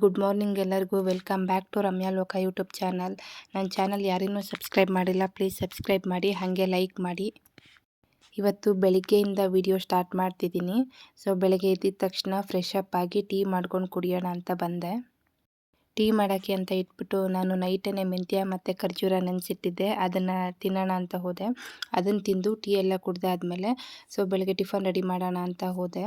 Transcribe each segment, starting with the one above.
Good morning ಎಲ್ಲರಿಗೂ. Welcome back to Ramya Loka YouTube channel. ನನ್ನ channel ಯಾರಿನ್ನೂ subscribe ಮಾಡಿಲ್ಲ. ಪ್ಲೀಸ್ ಸಬ್ಸ್ಕ್ರೈಬ್ ಮಾಡಿ, ಹಾಗೆ ಲೈಕ್ ಮಾಡಿ. ಇವತ್ತು ಬೆಳಿಗ್ಗೆಯಿಂದ ವಿಡಿಯೋ ಸ್ಟಾರ್ಟ್ ಮಾಡ್ತಿದ್ದೀನಿ. ಸೊ, ಬೆಳಗ್ಗೆ ಎದ್ದಿದ ತಕ್ಷಣ ಫ್ರೆಶ್ ಅಪ್ ಆಗಿ ಟೀ ಮಾಡ್ಕೊಂಡು ಕುಡಿಯೋಣ ಅಂತ ಬಂದೆ. ಟೀ ಮಾಡೋಕ್ಕೆ ಅಂತ ಇಟ್ಬಿಟ್ಟು ನಾನು ನೈಟನ್ನೇ ಮೆಂತ್ಯ ಮತ್ತು ಖರ್ಜೂರ ನೆನೆಸಿಟ್ಟಿದ್ದೆ. ಅದನ್ನು ತಿನ್ನೋಣ ಅಂತ ಹೋದೆ. ಅದನ್ನು ತಿಂದು ಟೀ ಎಲ್ಲ ಕುಡ್ದಾದ್ಮೇಲೆ, ಸೊ, ಬೆಳಗ್ಗೆ ಟಿಫನ್ ರೆಡಿ ಮಾಡೋಣ ಅಂತ ಹೋದೆ.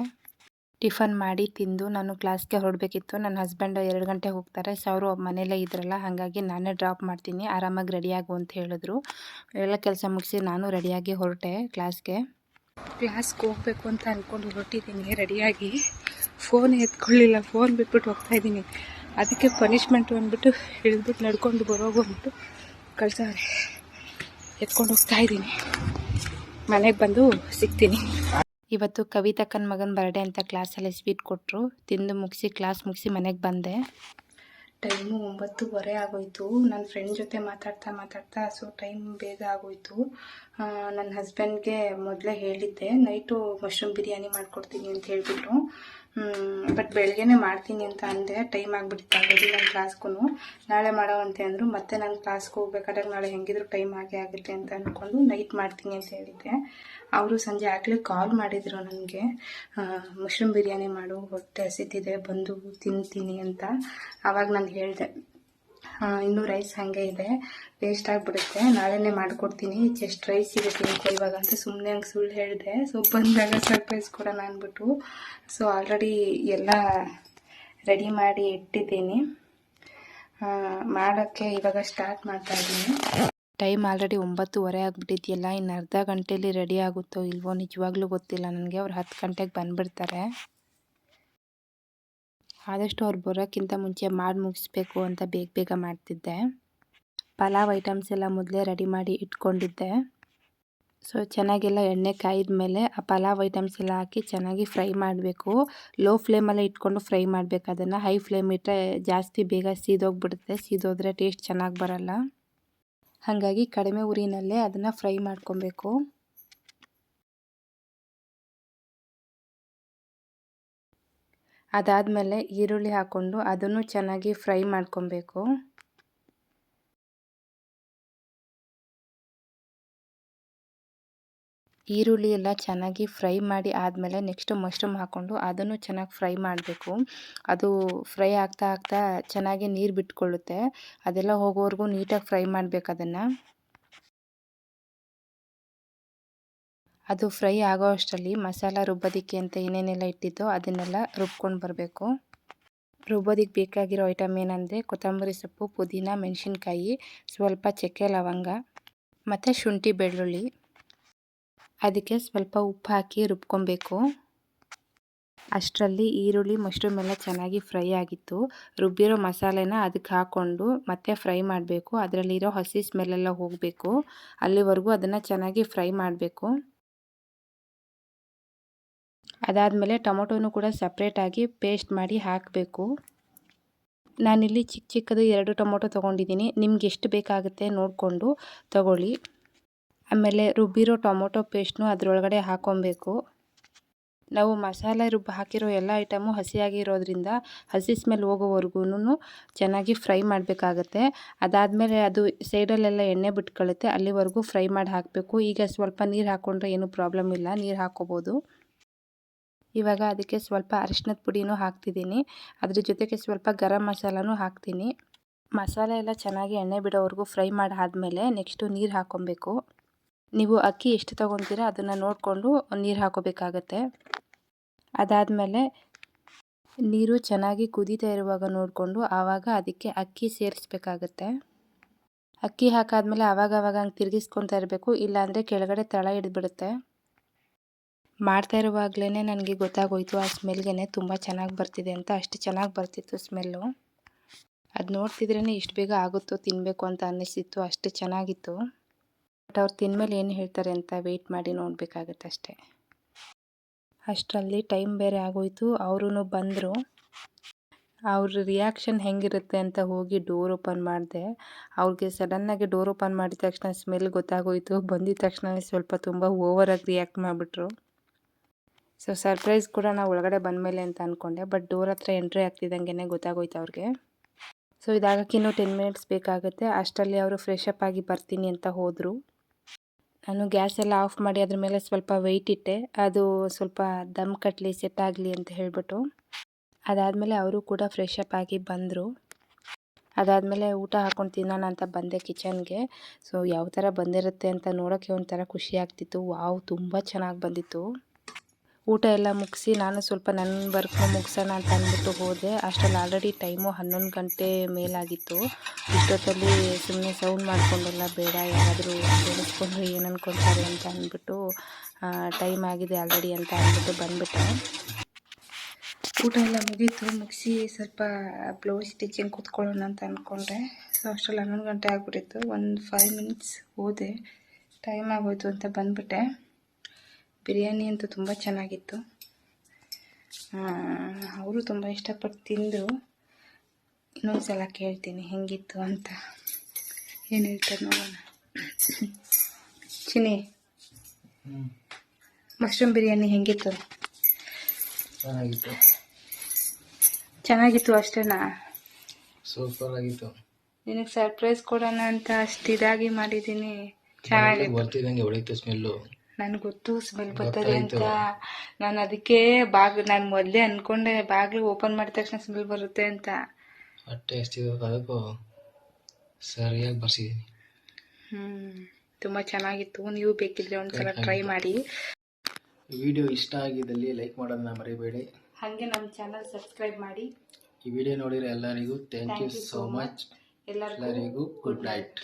ಟಿಫನ್ ಮಾಡಿ ತಿಂದು ನಾನು ಕ್ಲಾಸ್ಗೆ ಹೊರಡಬೇಕಿತ್ತು. ನನ್ನ ಹಸ್ಬೆಂಡ್ ಎರಡು ಗಂಟೆ ಹೋಗ್ತಾರೆ. ಸೊ ಅವರು ಮನೆಯಲ್ಲೇ ಇದ್ರಲ್ಲ, ಹಾಗಾಗಿ ನಾನೇ ಡ್ರಾಪ್ ಮಾಡ್ತೀನಿ. ಆರಾಮಾಗಿ ರೆಡಿಯಾಗು ಅಂತ ಹೇಳಿದ್ರು. ಎಲ್ಲ ಕೆಲಸ ಮುಗಿಸಿ ನಾನು ರೆಡಿಯಾಗಿ ಹೊರಟೆ ಕ್ಲಾಸ್ಗೆ. ಕ್ಲಾಸ್ಗೆ ಹೋಗಬೇಕು ಅಂತ ಅಂದ್ಕೊಂಡು ಹೊರಟಿದ್ದೀನಿ, ರೆಡಿಯಾಗಿ. ಫೋನ್ ಎತ್ಕೊಳ್ಳಿಲ್ಲ, ಫೋನ್ ಬಿಟ್ಬಿಟ್ಟು ಹೋಗ್ತಾ ಇದ್ದೀನಿ. ಅದಕ್ಕೆ ಪನಿಷ್ಮೆಂಟು ಅಂದ್ಬಿಟ್ಟು ಇಳಿದ್ಬಿಟ್ಟು ನಡ್ಕೊಂಡು ಬರೋಗ್ಬಿಟ್ಟು ಕಳ್ಸವ್ರೆ ಎತ್ಕೊಂಡು ಹೋಗ್ತಾ ಇದ್ದೀನಿ. ಮನೆಗೆ ಬಂದು ಸಿಗ್ತೀನಿ. ಇವತ್ತು ಕವಿತಕ್ಕನ ಮಗನ ಬರ್ಡೇ ಅಂತ ಕ್ಲಾಸಲ್ಲಿ ಸ್ವೀಟ್ ಕೊಟ್ಟರು ತಿಂದು ಮುಗಿಸಿ ಕ್ಲಾಸ್ ಮುಗಿಸಿ ಮನೆಗೆ ಬಂದೆ. ಟೈಮು ಒಂಬತ್ತುವರೆ ಆಗೋಯ್ತು. ನನ್ನ ಫ್ರೆಂಡ್ ಜೊತೆ ಮಾತಾಡ್ತಾ ಮಾತಾಡ್ತಾ ಸೊ ಟೈಮ್ ಬೇಗ ಆಗೋಯ್ತು. ನನ್ನ ಹಸ್ಬೆಂಡ್ಗೆ ಮೊದಲೇ ಹೇಳಿದ್ದೆ ನೈಟು ಮಶ್ರೂಮ್ ಬಿರಿಯಾನಿ ಮಾಡಿಕೊಡ್ತೀನಿ ಅಂತ ಹೇಳಿಬಿಟ್ಟು ಬಟ್ ಬೆಳಗ್ಗೆನೇ ಮಾಡ್ತೀನಿ ಅಂತ ಅಂದೆ. ಟೈಮ್ ಆಗಿಬಿಡುತ್ತೆ ಆಗೋದು ನನ್ನ ಕ್ಲಾಸ್ಗೂ ನಾಳೆ ಮಾಡೋವಂತೆ ಅಂದರು. ಮತ್ತೆ ನಾನು ಕ್ಲಾಸ್ಗೆ ಹೋಗ್ಬೇಕಾದಾಗ ನಾಳೆ ಹೆಂಗಿದ್ರು ಟೈಮ್ ಆಗೇ ಆಗುತ್ತೆ ಅಂತ ಅಂದ್ಕೊಂಡು ನೈಟ್ ಮಾಡ್ತೀನಿ ಅಂತ ಹೇಳಿದ್ದೆ. ಅವರು ಸಂಜೆ ಆಗಲೇ ಕಾಲ್ ಮಾಡಿದರು ನನಗೆ. ಮಶ್ರೂಮ್ ಬಿರಿಯಾನಿ ಮಾಡು, ಹೊಟ್ಟೆ ಹಸಿತಿದೆ, ಬಂದು ತಿಂತೀನಿ ಅಂತ. ಆವಾಗ ನಾನು ಹೇಳಿದೆ ಇನ್ನೂ ರೈಸ್ ಹಾಗೆ ಇದೆ. ವೇಸ್ಟ್ ಆಗಿಬಿಡುತ್ತೆ. ನಾಳೆನೇ ಮಾಡಿಕೊಡ್ತೀನಿ. ಜಸ್ಟ್ ರೈಸ್ ಸಿಗುತ್ತೆ ಅಂತ ಇವಾಗ ಅಂತ ಸುಮ್ಮನೆ ಹಂಗೆ ಸುಳ್ಳು ಹೇಳಿದೆ. ಸೊ ಬಂದಾಗ ಸರ್ಪ್ರೈಸ್ ಕೊಡೋಣ ಅಂದ್ಬಿಟ್ಟು. ಸೊ ಆಲ್ರೆಡಿ ಎಲ್ಲ ರೆಡಿ ಮಾಡಿ ಇಟ್ಟಿದ್ದೀನಿ. ಮಾಡೋಕ್ಕೆ ಇವಾಗ ಸ್ಟಾರ್ಟ್ ಮಾಡ್ತಾ ಇದ್ದೀನಿ. ಟೈಮ್ ಆಲ್ರೆಡಿ ಒಂಬತ್ತುವರೆ ಆಗಿಬಿಟ್ಟಿದೆಯಲ್ಲ. ಇನ್ನು ಅರ್ಧ ಗಂಟೆಯಲ್ಲಿ ರೆಡಿ ಆಗುತ್ತೋ ಇಲ್ವೋ ನಿಜವಾಗ್ಲೂ ಗೊತ್ತಿಲ್ಲ. ನನಗೆ ಅವ್ರು ಹತ್ತು ಗಂಟೆಗೆ ಬಂದುಬಿಡ್ತಾರೆ. ಆದಷ್ಟು ಅವ್ರು ಬರೋಕ್ಕಿಂತ ಮುಂಚೆ ಮಾಡಿ ಮುಗಿಸ್ಬೇಕು ಅಂತ ಬೇಗ ಬೇಗ ಮಾಡ್ತಿದ್ದೆ. ಪಲಾವ್ ಐಟಮ್ಸ್ ಎಲ್ಲ ಮೊದಲೇ ರೆಡಿ ಮಾಡಿ ಇಟ್ಕೊಂಡಿದ್ದೆ. ಸೊ ಚೆನ್ನಾಗೆಲ್ಲ ಎಣ್ಣೆ ಕಾಯ್ದ ಮೇಲೆ ಆ ಪಲಾವ್ ಐಟಮ್ಸ್ ಎಲ್ಲ ಹಾಕಿ ಚೆನ್ನಾಗಿ ಫ್ರೈ ಮಾಡಬೇಕು. ಲೋ ಫ್ಲೇಮಲ್ಲೇ ಇಟ್ಕೊಂಡು ಫ್ರೈ ಮಾಡಬೇಕು. ಅದನ್ನು ಹೈ ಫ್ಲೇಮ್ ಇಟ್ಟರೆ ಜಾಸ್ತಿ ಬೇಗ ಸೀದೋಗಿಬಿಡುತ್ತೆ. ಸೀದೋದ್ರೆ ಟೇಸ್ಟ್ ಚೆನ್ನಾಗಿ ಬರಲ್ಲ. ಹಾಗಾಗಿ ಕಡಿಮೆ ಉರಿನಲ್ಲೇ ಅದನ್ನು ಫ್ರೈ ಮಾಡ್ಕೊಬೇಕು. ಅದಾದಮೇಲೆ ಈರುಳ್ಳಿ ಹಾಕ್ಕೊಂಡು ಅದನ್ನು ಚೆನ್ನಾಗಿ ಫ್ರೈ ಮಾಡ್ಕೊಬೇಕು. ಈರುಳ್ಳಿ ಎಲ್ಲ ಚೆನ್ನಾಗಿ ಫ್ರೈ ಮಾಡಿ ಆದಮೇಲೆ ನೆಕ್ಸ್ಟ್ ಮಶ್ರೂಮ್ ಹಾಕ್ಕೊಂಡು ಅದನ್ನು ಚೆನ್ನಾಗಿ ಫ್ರೈ ಮಾಡಬೇಕು. ಅದು ಫ್ರೈ ಆಗ್ತಾ ಆಗ್ತಾ ಚೆನ್ನಾಗಿ ನೀರು ಬಿಟ್ಕೊಳ್ಳುತ್ತೆ. ಅದೆಲ್ಲ ಹೋಗೋವರೆಗೂ ನೀಟಾಗಿ ಫ್ರೈ ಮಾಡಬೇಕು ಅದನ್ನು. ಅದು ಫ್ರೈ ಆಗೋ ಅಷ್ಟರಲ್ಲಿ ಮಸಾಲ ರುಬ್ಬೋದಿಕ್ಕೆ ಅಂತ ಏನೇನೆಲ್ಲ ಇಟ್ಟಿದ್ದೋ ಅದನ್ನೆಲ್ಲ ರುಬ್ಕೊಂಡು ಬರಬೇಕು. ರುಬ್ಬೋದಕ್ಕೆ ಬೇಕಾಗಿರೋ ಐಟಮ್ ಏನಂದರೆ ಕೊತ್ತಂಬರಿ ಸೊಪ್ಪು, ಪುದೀನ, ಮೆಣಸಿನ್ಕಾಯಿ, ಸ್ವಲ್ಪ ಚಕ್ಕೆ ಲವಂಗ ಮತ್ತು ಶುಂಠಿ ಬೆಳ್ಳುಳ್ಳಿ. ಅದಕ್ಕೆ ಸ್ವಲ್ಪ ಉಪ್ಪು ಹಾಕಿ ರುಬ್ಕೊಬೇಕು. ಅಷ್ಟರಲ್ಲಿ ಈರುಳ್ಳಿ, ಮಶ್ರೂಮ್ ಎಲ್ಲ ಚೆನ್ನಾಗಿ ಫ್ರೈ ಆಗಿತ್ತು. ರುಬ್ಬಿರೋ ಮಸಾಲೆನ ಅದಕ್ಕೆ ಹಾಕ್ಕೊಂಡು ಮತ್ತೆ ಫ್ರೈ ಮಾಡಬೇಕು. ಅದರಲ್ಲಿರೋ ಹಸಿ ಸ್ಮೆಲ್ಲೆಲ್ಲ ಹೋಗಬೇಕು. ಅಲ್ಲಿವರೆಗೂ ಅದನ್ನು ಚೆನ್ನಾಗಿ ಫ್ರೈ ಮಾಡಬೇಕು. ಅದಾದಮೇಲೆ ಟೊಮೊಟೊನು ಕೂಡ ಸಪ್ರೇಟಾಗಿ ಪೇಸ್ಟ್ ಮಾಡಿ ಹಾಕಬೇಕು. ನಾನಿಲ್ಲಿ ಚಿಕ್ಕ ಚಿಕ್ಕದು ಎರಡು ಟೊಮೊಟೊ ತೊಗೊಂಡಿದ್ದೀನಿ. ನಿಮ್ಗೆ ಎಷ್ಟು ಬೇಕಾಗುತ್ತೆ ನೋಡಿಕೊಂಡು ತಗೊಳ್ಳಿ. ಆಮೇಲೆ ರುಬ್ಬಿರೋ ಟೊಮೊಟೊ ಪೇಸ್ಟ್ನು ಅದರೊಳಗಡೆ ಹಾಕ್ಕೊಬೇಕು ನಾವು ಮಸಾಲೆ ರುಬ್ಬಿ ಹಾಕಿರೋ ಎಲ್ಲ ಐಟಮು ಹಸಿಯಾಗಿರೋದ್ರಿಂದ ಹಸಿ ಸ್ಮೆಲ್ ಹೋಗೋವರೆಗೂ ಚೆನ್ನಾಗಿ ಫ್ರೈ ಮಾಡಬೇಕಾಗತ್ತೆ. ಅದಾದಮೇಲೆ ಅದು ಸೈಡಲ್ಲೆಲ್ಲ ಎಣ್ಣೆ ಬಿಟ್ಕೊಳ್ಳುತ್ತೆ ಅಲ್ಲಿವರೆಗೂ ಫ್ರೈ ಮಾಡಿ ಹಾಕಬೇಕು. ಈಗ ಸ್ವಲ್ಪ ನೀರು ಹಾಕ್ಕೊಂಡ್ರೆ ಏನೂ ಪ್ರಾಬ್ಲಮ್ ಇಲ್ಲ. ನೀರು ಹಾಕ್ಕೋಬೋದು ಇವಾಗ ಅದಕ್ಕೆ ಸ್ವಲ್ಪ ಅರಿಶಿನದ ಪುಡಿನೂ ಹಾಕ್ತಿದ್ದೀನಿ. ಅದ್ರ ಜೊತೆಗೆ ಸ್ವಲ್ಪ ಗರಂ ಮಸಾಲನೂ ಹಾಕ್ತೀನಿ. ಮಸಾಲೆ ಎಲ್ಲ ಚೆನ್ನಾಗಿ ಎಣ್ಣೆ ಬಿಡೋವರೆಗೂ ಫ್ರೈ ಮಾಡಿ ಆದಮೇಲೆ ನೆಕ್ಸ್ಟು ನೀರು ಹಾಕ್ಕೊಬೇಕು ನೀವು ಅಕ್ಕಿ ಎಷ್ಟು ತೊಗೊತೀರಾ ಅದನ್ನು ನೋಡಿಕೊಂಡು ನೀರು ಹಾಕೋಬೇಕಾಗತ್ತೆ. ಅದಾದಮೇಲೆ ನೀರು ಚೆನ್ನಾಗಿ ಕುದೀತಾ ಇರುವಾಗ ನೋಡಿಕೊಂಡು ಆವಾಗ ಅದಕ್ಕೆ ಅಕ್ಕಿ ಸೇರಿಸ್ಬೇಕಾಗತ್ತೆ. ಅಕ್ಕಿ ಹಾಕಾದ್ಮೇಲೆ ಆವಾಗ ಆವಾಗ ಹಂಗೆ ತಿರುಗಿಸ್ಕೊತಾ ಇರಬೇಕು, ಇಲ್ಲಾಂದರೆ ಕೆಳಗಡೆ ತಳ ಹಿಡಿದ್ಬಿಡುತ್ತೆ. ಮಾಡ್ತಾ ಇರುವಾಗಲೇ ನನಗೆ ಗೊತ್ತಾಗೋಯಿತು, ಆ ಸ್ಮೆಲ್ಗೆ ತುಂಬ ಚೆನ್ನಾಗಿ ಬರ್ತಿದೆ ಅಂತ. ಅಷ್ಟು ಚೆನ್ನಾಗಿ ಬರ್ತಿತ್ತು ಸ್ಮೆಲ್ಲು. ಅದು ನೋಡ್ತಿದ್ರೇ ಇಷ್ಟು ಬೇಗ ಆಗುತ್ತೋ ತಿನ್ನಬೇಕು ಅಂತ ಅನ್ನಿಸ್ತಿತ್ತು, ಅಷ್ಟು ಚೆನ್ನಾಗಿತ್ತು. ಬಟ್ ಅವ್ರು ತಿಂದಮೇಲೆ ಏನು ಹೇಳ್ತಾರೆ ಅಂತ ವೆಯ್ಟ್ ಮಾಡಿ ನೋಡಬೇಕಾಗತ್ತೆ ಅಷ್ಟೇ. ಅಷ್ಟರಲ್ಲಿ ಟೈಮ್ ಬೇರೆ ಆಗೋಯ್ತು. ಅವರೂ ಬಂದರು. ಅವ್ರ ರಿಯಾಕ್ಷನ್ ಹೆಂಗಿರುತ್ತೆ ಅಂತ ಹೋಗಿ ಡೋರ್ ಓಪನ್ ಮಾಡಿದೆ. ಅವ್ರಿಗೆ ಸಡನ್ನಾಗಿ ಡೋರ್ ಓಪನ್ ಮಾಡಿದ ತಕ್ಷಣ ಸ್ಮೆಲ್ ಗೊತ್ತಾಗೋಯಿತು. ಬಂದಿದ ತಕ್ಷಣ ಸ್ವಲ್ಪ ತುಂಬ ಓವರಾಗಿ ರಿಯಾಕ್ಟ್ ಮಾಡಿಬಿಟ್ರು. ಸೊ ಸರ್ಪ್ರೈಸ್ ಕೂಡ ನಾವು ಒಳಗಡೆ ಬಂದಮೇಲೆ ಅಂತ ಅಂದ್ಕೊಂಡೆ ಬಟ್ ಡೋರ್ ಹತ್ರ ಎಂಟ್ರಿ ಆಗ್ತಿದ್ದಂಗೆ ಗೊತ್ತಾಗೋಯ್ತು ಅವ್ರಿಗೆ. ಸೊ ಇದಾಗಕ್ಕೆ ಇನ್ನೂ ಟೆನ್ ಮಿನಿಟ್ಸ್ ಬೇಕಾಗುತ್ತೆ. ಅಷ್ಟರಲ್ಲಿ ಅವರು ಫ್ರೆಶ್ ಅಪ್ ಆಗಿ ಬರ್ತೀನಿ ಅಂತ ಹೋದರು. ನಾನು ಗ್ಯಾಸ್ ಎಲ್ಲ ಆಫ್ ಮಾಡಿ ಅದ್ರ ಮೇಲೆ ಸ್ವಲ್ಪ ವೆಯ್ಟ್ ಇಟ್ಟೆ. ಅದು ಸ್ವಲ್ಪ ದಮ್ ಕಟ್ಟಲಿ ಸೆಟ್ ಆಗಲಿ ಅಂತ ಹೇಳಿಬಿಟ್ಟು. ಅದಾದಮೇಲೆ ಅವರು ಕೂಡ ಫ್ರೆಶ್ ಅಪ್ ಆಗಿ ಬಂದರು. ಅದಾದಮೇಲೆ ಊಟ ಹಾಕ್ಕೊಂಡು ತಿನ್ನೋಣ ಅಂತ ಬಂದೆ ಕಿಚನ್ಗೆ ಸೊ ಯಾವ ಥರ ಬಂದಿರುತ್ತೆ ಅಂತ ನೋಡೋಕ್ಕೆ ಒಂಥರ ಖುಷಿ ಆಗ್ತಿತ್ತು. ವಾವ್ ತುಂಬ ಚೆನ್ನಾಗಿ ಬಂದಿತ್ತು. ಊಟ ಎಲ್ಲ ಮುಗಿಸಿ ನಾನು ಸ್ವಲ್ಪ ನನ್ನ ವರ್ಕ್ನ ಮುಗಿಸೋಣ ಅಂತ ಅಂದ್ಬಿಟ್ಟು ಹೋದೆ. ಅಷ್ಟರಲ್ಲಿ ಆಲ್ರೆಡಿ ಟೈಮು ಹನ್ನೊಂದು ಗಂಟೆ ಮೇಲಾಗಿತ್ತು. ಇಷ್ಟೊತ್ತಲ್ಲಿ ಸುಮ್ಮನೆ ಸೌಂಡ್ ಮಾಡಿಕೊಂಡೆಲ್ಲ ಬೇಡ, ಯಾರಾದರೂ ಕೇಳಿಸ್ಕೊಂಡ್ರೆ ಏನು ಅಂತ ಅಂದ್ಬಿಟ್ಟು ಟೈಮ್ ಆಗಿದೆ ಆಲ್ರೆಡಿ ಅಂತ ಅಂದ್ಬಿಟ್ಟು ಬಂದ್ಬಿಟ್ಟೆ. ಊಟ ಎಲ್ಲ ಮುಗೀತು. ಮುಗಿಸಿ ಸ್ವಲ್ಪ ಬ್ಲೌಸ್ ಸ್ಟಿಚಿಂಗ್ ಕೂತ್ಕೊಳ್ಳೋಣ ಅಂತ ಅಂದ್ಕೊಂಡೆ ಸೊ ಅಷ್ಟರಲ್ಲಿ ಹನ್ನೊಂದು ಗಂಟೆ ಆಗಿಬಿಟ್ಟಿತ್ತು. ಒಂದು ಫೈವ್ ಮಿನಿಟ್ಸ್ ಹೋದೆ. ಟೈಮ್ ಆಗೋಯ್ತು ಅಂತ ಬಂದ್ಬಿಟ್ಟೆ. ಬಿರಿಯಾನಿ ಅಂತೂ ತುಂಬ ಚೆನ್ನಾಗಿತ್ತು. ಅವರು ತುಂಬ ಇಷ್ಟಪಟ್ಟು ತಿಂದರು ಇನ್ನೊಂದು ಸಲ ಕೇಳ್ತೀನಿ ಹೆಂಗಿತ್ತು ಅಂತ. ಏನು ಹೇಳ್ತಾರೆ ನೋಡೋಣ. ಚಿನಿ ಮಶ್ರೂಮ್ ಬಿರಿಯಾನಿ ಹೆಂಗಿತ್ತು? ಚೆನ್ನಾಗಿತ್ತು. ಚೆನ್ನಾಗಿತ್ತು ಅಷ್ಟೇನಾ? ಸೂಪರ್ ಆಗಿತ್ತು ನಿನಗೆ ಸರ್ಪ್ರೈಸ್ ಕೊಡೋಣ ಅಂತ ಅಷ್ಟು ಇದಾಗಿ ಮಾಡಿದ್ದೀನಿ. ಚೆನ್ನಾಗಿ ಬರ್ತಿದ್ದಂಗೆ ಹೊಳಿತು ಸ್ಮೆಲ್ಲು. ನನಗೆ ಗೊತ್ತು ಸ್ಮೆಲ್ ಬರ್ತದೆ ಅಂತ. ನಾನು ಅದಕ್ಕೆ ಬಾಗ್ ನಾನು ಮೊದಲೇ ಅನ್ಕೊಂಡೆ ಬಾಗಿಲು ಓಪನ್ ಮಾಡಿದ ತಕ್ಷಣ ಸ್ಮೆಲ್ ಬರುತ್ತೆ ಅಂತ. ಟೇಸ್ಟ್ ಅದಕ್ಕೂ ಸರಿಯಾಗಿ ಬರ್ಸಿದ್ದೀನಿ ಹ್ಞೂ ತುಂಬ ಚೆನ್ನಾಗಿತ್ತು. ನೀವು ಬೇಕಿದ್ರೆ ಒಂದ್ಸಲ ಟ್ರೈ ಮಾಡಿ. ವಿಡಿಯೋ ಇಷ್ಟ ಆಗಿದ್ದಲ್ಲಿ ಲೈಕ್ ಮಾಡೋದನ್ನ ಮರಿಬೇಡಿ. ಹಾಗೆ ನಮ್ಮ ಚಾನಲ್ ಸಬ್ಸ್ಕ್ರೈಬ್ ಮಾಡಿ. ಈ ವಿಡಿಯೋ ನೋಡಿರೋ ಎಲ್ಲರಿಗೂ ಥ್ಯಾಂಕ್ ಯು ಸೋ ಮಚ್ ಎಲ್ಲರಿಗೂ ಗುಡ್ ನೈಟ್